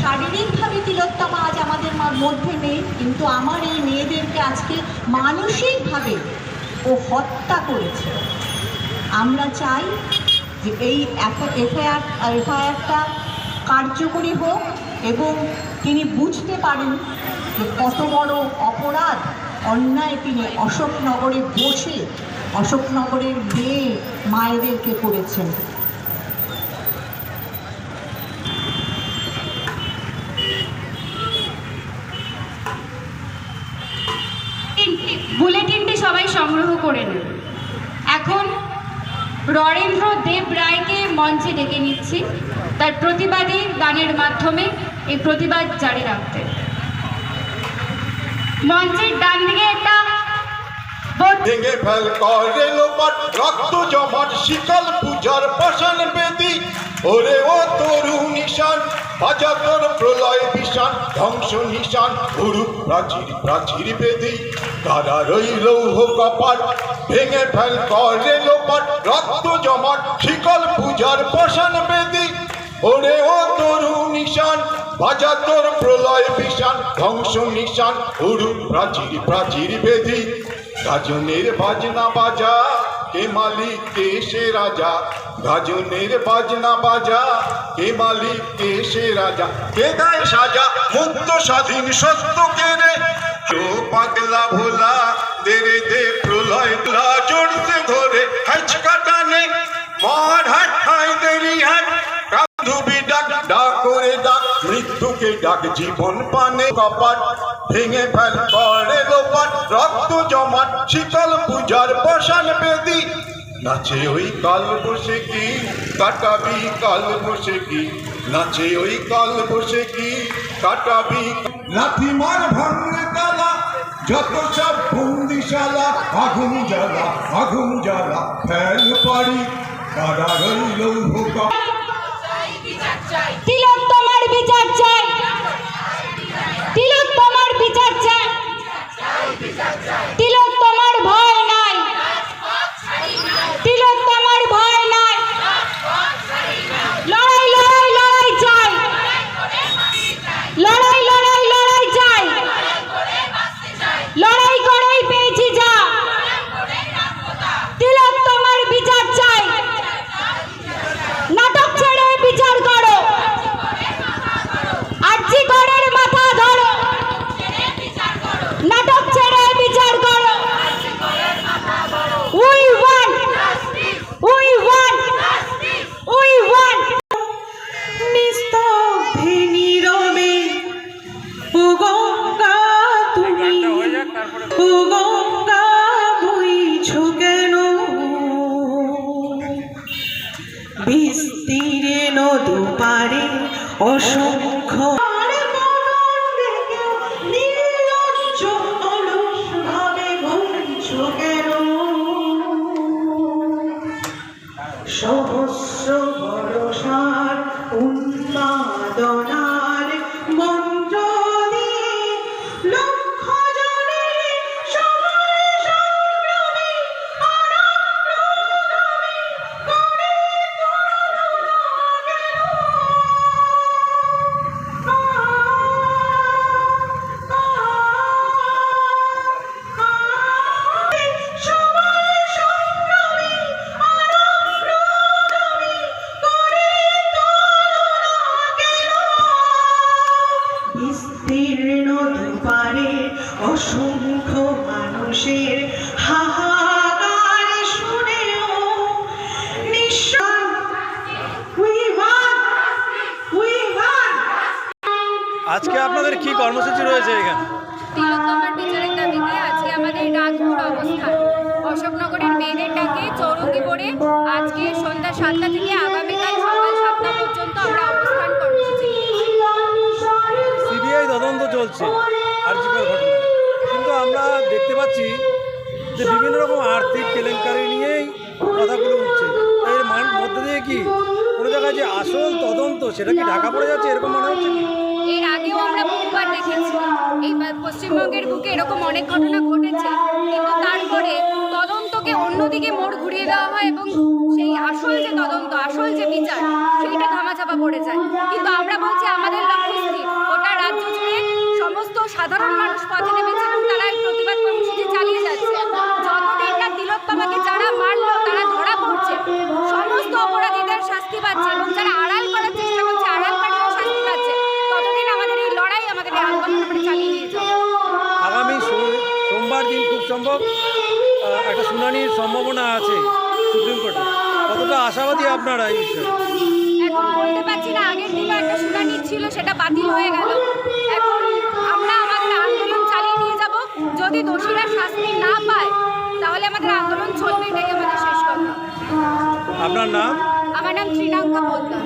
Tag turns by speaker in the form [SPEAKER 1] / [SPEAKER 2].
[SPEAKER 1] শারীরিকভাবে তিলোত্তমা আজ আমাদের মধ্যে নেই, কিন্তু আমার এই মেয়েদেরকে আজকে মানসিকভাবে ও হত্যা করেছে। আমরা চাই যে এই এফআইআর, এফআইআরটা কার্যকরী হোক এবং তিনি বুঝতে পারেন যে কত বড় অপরাধ অন্যায় তিনি অশোকনগরে বসে অশোকনগরের মেয়ে মায়েদেরকে করেছেন।
[SPEAKER 2] বুলেটিনটি সবাই সংগ্রহ করে নেন। এখন ররেন্দ্র দেব রায়কে মঞ্চে ডেকে নিচ্ছি। তার প্রতিবাদী গানের মাধ্যমে এই প্রতিবাদ জারি রাখতে। মঞ্চের ডান দিকে একটা
[SPEAKER 3] ভেঙে ফেল করে রক্ত জমাট, শিকল পূজার পাষাণ বেদি। ওরে ও তরু তোর প্রলয় বিশান ধ্বংস নিশান, গুরু প্রাচীর প্রাচীর বেদি কারা রইল কপাট ভেঙে ফেল করে লোপাট, রক্ত জমাট, শিকল পূজার পাষাণ বেদি। ওরে ও তরু নিশান বাজা তোর প্রলয় বিশান ধ্বংস নিশান উরু প্রাচীর প্রাচীর বেদি। গাজনের বাজনা বাজা, কে মালিক, কে সে রাজা গাজনের বাজনা বাজা কে মালিক কে সে রাজা কে গায়ে সাজা মুক্ত স্বাধীন সত্য কে রে ও পাগলা ভোলা দে রে দে প্রলয় জড়তে ধরে হাইচ কাটানে মার হাট হাই দেরি হাট কান্ধুবি ডাক ডাক করে ডাক মৃত্যুকে ডাক জীবন পানে কপাট ভেঙে ফেল করে লোপাট রক্ত জমাট শীতল পূজার বসান বেদি নাচে ওই কাল বসে কি কাটাবি কাল বসে কি নাচে ওই কাল বসে কি কাটাবি লাথি মার ভাঙে তালা যত সব বন্দিশালা আগুন জ্বালা আগুন জ্বালা ফেল পারি কারা রইল ভূকম্প।
[SPEAKER 2] তিলোত্তমার বিচার চাই। তিলোত্তমার বিচার চাই।
[SPEAKER 4] গঙ্গা কেন বিস্তীর্ণ দুপারে অসংখ্য সহস্র ভরসার উন্মাদনার
[SPEAKER 5] কি কর্মসূচি রয়েছে এখানে?
[SPEAKER 6] তিলোত্তমার বিচারের দাবিতে আজকে আমাদের রাতভর অবস্থান অশোকনগরের মেয়েদের ডাকে চৌরঙ্গি পড়ে আজকে সন্ধ্যা সাতটা থেকে আগামীকাল সকাল সাতটা পর্যন্ত আমরা অবস্থান কর্মসূচি
[SPEAKER 5] সিবিআই তদন্ত চলছে ঘটনা। কিন্তু আমরা দেখতে পাচ্ছি যে বিভিন্ন রকম আর্থিক কেলেঙ্কারি নিয়েই কথাগুলো উঠছে। এর মান মধ্যে দিয়ে কি কোনো জায়গায় যে আসল তদন্ত সেটা কি ঢাকা পড়ে যাচ্ছে এরকম মনে হচ্ছে
[SPEAKER 6] এর আগেও আমরা বহুবার দেখেছি। এই পশ্চিমবঙ্গের বুকে এরকম অনেক ঘটনা ঘটেছে। কিন্তু তারপরে তদন্তকে অন্যদিকে মোড় ঘুরিয়ে দেওয়া হয় এবং সেই আসল যে তদন্ত, আসল যে বিচার, সেইটা ধামাচাপা পড়ে যায়। কিন্তু আমরা বলছি আমাদের লক্ষ্য
[SPEAKER 5] শুনানির সম্ভাবনা আছে সুপ্রিম কোর্টে। কতটা আশাবাদী আপনারা এই বিষয়ে?
[SPEAKER 6] এখন বলতে পারছি না আগের দিনও একটা শুনানি ছিল সেটা বাতিল হয়ে গেল। এখন আমরা আমাদের আন্দোলন চালিয়ে নিয়ে যাব। যদি দোষীরা শাস্তি না পায় তাহলে আমাদের আন্দোলন চলবে এটাই আমাদের শেষ কথা।
[SPEAKER 5] আপনার নাম?
[SPEAKER 6] আমার নাম পোদ্দার